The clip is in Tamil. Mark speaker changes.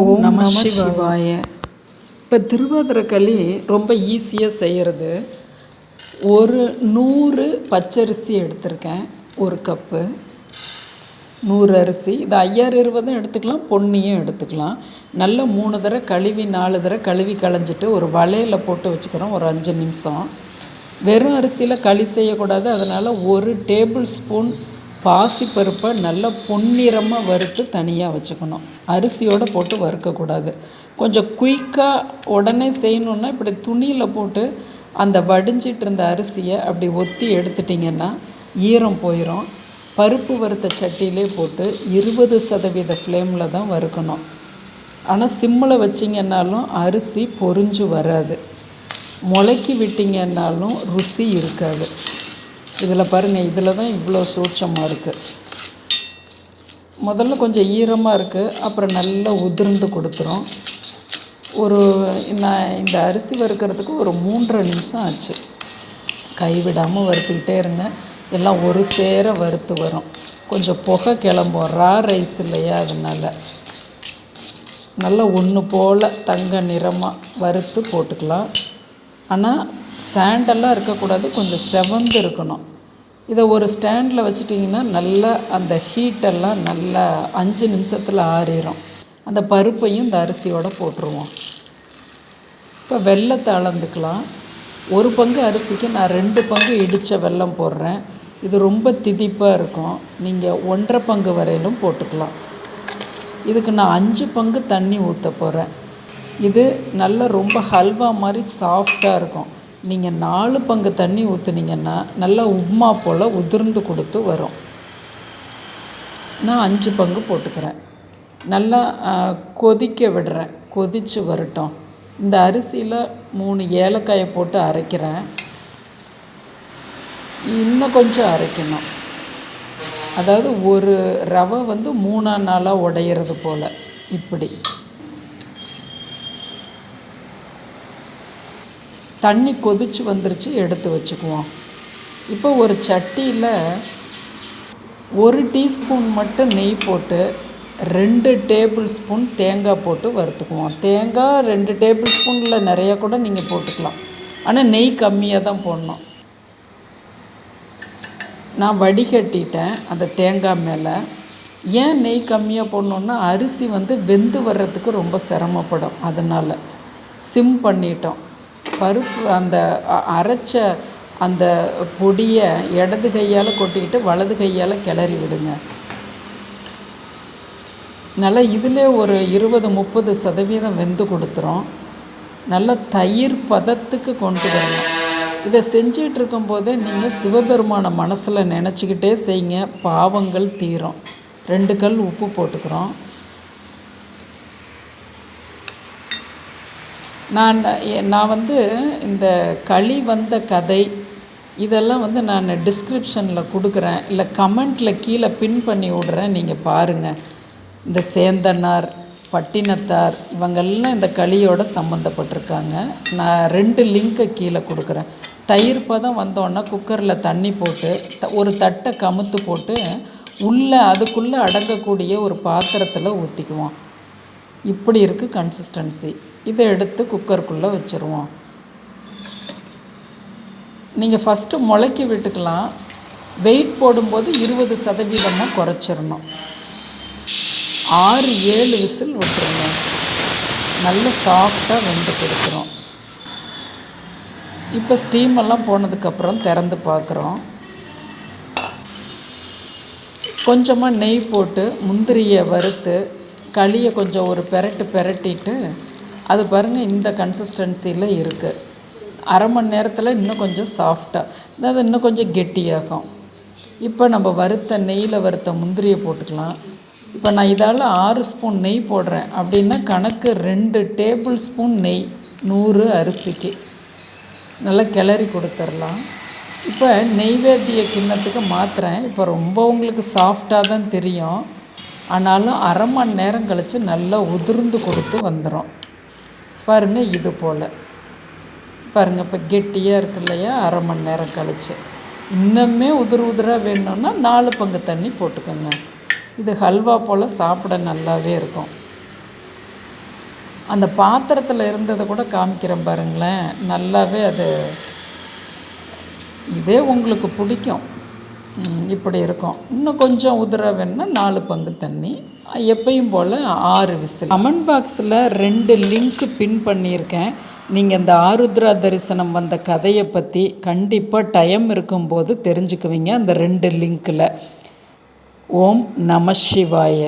Speaker 1: ஓம் நம சிவாய. இப்போ திருவாதிரை களி ரொம்ப ஈஸியாக செய்கிறது ஒரு நூறு பச்சரிசி எடுத்திருக்கேன் ஒரு கப்பு. நூறு அரிசி. இது ஐயாறு இருபதும் எடுத்துக்கலாம் பொன்னியும் எடுத்துக்கலாம். நல்ல மூணு தடவை கழுவி நாலு தடவை கழுவி களைஞ்சிட்டு ஒரு வலையில் போட்டு வச்சுக்கிறோம் ஒரு அஞ்சு நிமிஷம். வெறும் அரிசியில் களி செய்யக்கூடாது. அதனால் ஒரு டேபிள் ஸ்பூன் பாசிப்பருப்பை நல்லா பொன்னிறமாக வறுத்து தனியாக வச்சுக்கணும். அரிசியோடு போட்டு வறுக்கக்கூடாது. கொஞ்சம் குயிக்காக உடனே செய்யணுன்னா இப்படி துணியில் போட்டு அந்த வடிஞ்சிட்டு இருந்த அரிசியை அப்படி ஒத்தி எடுத்துட்டிங்கன்னா ஈரம் போயிடும் பருப்பு வறுத்த சட்டியிலே போட்டு இருபது சதவீத ஃப்ளேமில் தான் வறுக்கணும். ஆனால் சிம்மில் வச்சிங்கன்னாலும் அரிசி பொரிஞ்சு வராது. முளைக்கி விட்டிங்கன்னாலும் ருசி இருக்காது. இதில் பாருங்கள் இதில் தான் இவ்வளோ சூட்சமாக இருக்குது. முதல்ல கொஞ்சம் ஈரமாக இருக்குது அப்புறம் நல்லா உதிர்ந்து கொடுத்துரும். ஒரு நான் இந்த அரிசி வறுக்கிறதுக்கு ஒரு மூன்றரை நிமிஷம் ஆச்சு. கைவிடாமல் வறுத்துக்கிட்டே இருங்க. எல்லாம் ஒரு சேர வறுத்து வரும். கொஞ்சம் புகை கிளம்பும். ரா ரைஸ் இல்லையா அதனால். நல்லா ஒன்று போல் தங்க நிறமாக வறுத்து போட்டுக்கலாம். ஆனால் சாண்டெல்லாம் இருக்கக்கூடாது. கொஞ்சம் செவந்து இருக்கணும். இதை ஒரு ஸ்டாண்டில் வச்சுட்டிங்கன்னா நல்லா அந்த ஹீட்டெல்லாம் நல்லா அஞ்சு நிமிஷத்தில் ஆறிடும் அந்த பருப்பையும் இந்த அரிசியோடு போட்டுருவோம். இப்போ வெள்ளத்தை அளந்துக்கலாம். ஒரு பங்கு அரிசிக்கு நான் ரெண்டு பங்கு இடித்த வெல்லம் போடுறேன். இது ரொம்ப திதிப்பாக இருக்கும். நீங்கள் ஒன்றரை பங்கு வரையிலும் போட்டுக்கலாம். இதுக்கு நான் அஞ்சு பங்கு தண்ணி ஊற்ற போகிறேன் இது நல்லா ரொம்ப ஹல்வா மாதிரி சாஃப்டாக இருக்கும். நீங்கள் நாலு பங்கு தண்ணி ஊற்றுனீங்கன்னா நல்லா உப்மா போல் உதிர்ந்து கொடுத்து வரும். நான் அஞ்சு பங்கு போட்டுக்கிறேன். நல்லா கொதிக்க விடுறேன். கொதித்து வரட்டும். இந்த அரிசியில் மூணு ஏலக்காயை போட்டு அரைக்கிறேன். இன்னும் கொஞ்சம் அரைக்கணும். அதாவது ஒரு ரவை வந்து மூணா நாளாக உடையிறது போல். இப்படி. தண்ணி கொதித்து வந்துருச்சு எடுத்து வச்சுக்குவோம். இப்போ ஒரு சட்டியில் ஒரு டீஸ்பூன் மட்டும் நெய் போட்டு ரெண்டு டேபிள் ஸ்பூன் தேங்காய் போட்டு வறுத்துக்குவோம். தேங்காய் ரெண்டு டேபிள் ஸ்பூனில் நிறையா கூட நீங்கள் போட்டுக்கலாம். ஆனால் நெய் கம்மியாக தான் போடணும். நான் வடிகட்டிட்டேன் அந்த தேங்காய் மேலே. ஏன் நெய் கம்மியாக போடணுன்னா அரிசி வந்து வெந்து வர்றதுக்கு ரொம்ப சிரமப்படும். அதனால் சிம் பண்ணிட்டோம். பருப்பு அந்த அரைச்ச அந்த பொடியை இடது கையால் கொட்டிக்கிட்டு வலது கையால் கிளறி விடுங்க. நல்லா இதிலே ஒரு இருபது முப்பது சதவீதம் வெந்து கொடுத்துரும். நல்லா தயிர் பதத்துக்கு கொண்டு வரணும் இதை செஞ்சிகிட்டு இருக்கும்போதே நீங்கள் சிவபெருமானை மனசில் நினச்சிக்கிட்டே செய்யுங்க. பாவங்கள் தீரும். ரெண்டு கல் உப்பு போட்டுக்கிறோம். நான் நான் வந்து இந்த களி வந்த கதை இதெல்லாம் வந்து நான் டிஸ்கிரிப்ஷனில் கொடுக்குறேன். இல்லை கமெண்ட்டில் கீழே பின் பண்ணி விட்றேன். நீங்கள் பாருங்கள் இந்த சேந்தனார் பட்டினத்தார் இவங்கெல்லாம் இந்த களியோட சம்மந்தப்பட்டிருக்காங்க நான் ரெண்டு லிங்க்கை கீழே கொடுக்குறேன். தயிர் பதம் வந்தோன்னா குக்கரில் தண்ணி போட்டு ஒரு தட்டை கமுத்து போட்டு உள்ளே அதுக்குள்ளே அடங்கக்கூடிய ஒரு பாத்திரத்தில் ஊற்றிக்குவோம் இப்படி இருக்குது கன்சிஸ்டன்சி இதை எடுத்து குக்கருக்குள்ளே வச்சுருவோம். நீங்கள் ஃபஸ்ட்டு முளைக்கி விட்டுக்கலாம். வெயிட் போடும்போது இருபது சதவீதமாக குறைச்சிடணும். ஆறு ஏழு விசில் விட்டுருங்க. நல்ல சாஃப்டாக வெந்து கொடுக்குறோம் இப்போ ஸ்டீமெல்லாம் போனதுக்கப்புறம் திறந்து பார்க்குறோம். கொஞ்சமாக நெய் போட்டு முந்திரியை வறுத்து களியை கொஞ்சம் ஒரு பெரட்டு பெரட்டிட்டு அது பாருங்கள் இந்த கன்சிஸ்டன்சியில் இருக்குது அரை மணி நேரத்தில் இன்னும் கொஞ்சம் சாஃப்டாக அது இன்னும் கொஞ்சம் கெட்டியாகும். இப்போ நம்ம வறுத்த நெய்யில் வறுத்த முந்திரியை போட்டுக்கலாம். இப்போ நான் இதால் ஆறு ஸ்பூன் நெய் போடுறேன். அப்படின்னா கணக்கு ரெண்டு டேபிள் ஸ்பூன் நெய் நூறு அரிசிக்கு. நல்லா கிளறி கொடுத்துர்லாம் இப்போ நெய்வேத்திய கிண்ணத்துக்கு மாற்றுறேன் இப்போ ரொம்ப உங்களுக்கு சாஃப்டாக தான் தெரியும். ஆனாலும் அரை மணி நேரம் கழித்து நல்லா உதிர்ந்து கொடுத்து வந்துடும் பாருங்கள் இது போல். பாருங்கள் இப்போ கெட்டியாக இருக்கு இல்லையா? அரை மணி நேரம் கழித்து இன்னுமே உதிர் உதிராக வேணும்னா நாலு பங்கு தண்ணி போட்டுக்கோங்க. இது ஹல்வா போல் சாப்பிட நல்லாவே இருக்கும். அந்த பாத்திரத்தில் இருந்ததை கூட காமிக்கிறேன் பாருங்களேன். நல்லாவே அது இதே உங்களுக்கு பிடிக்கும். இப்படி இருக்கும். இன்னும் கொஞ்சம் உதிர வேணால் நாலு பங்கு தண்ணி. எப்பையும் போல் ஆறு விசில். கமெண்ட் பாக்ஸில் ரெண்டு லிங்க் பின் பண்ணியிருக்கேன். நீங்கள் இந்த ஆருத்ரா தரிசனம் வந்த கதையை பற்றி கண்டிப்பாக டைம் இருக்கும்போது தெரிஞ்சுக்குவீங்க அந்த ரெண்டு லிங்க்கில் ஓம் நம சிவாய.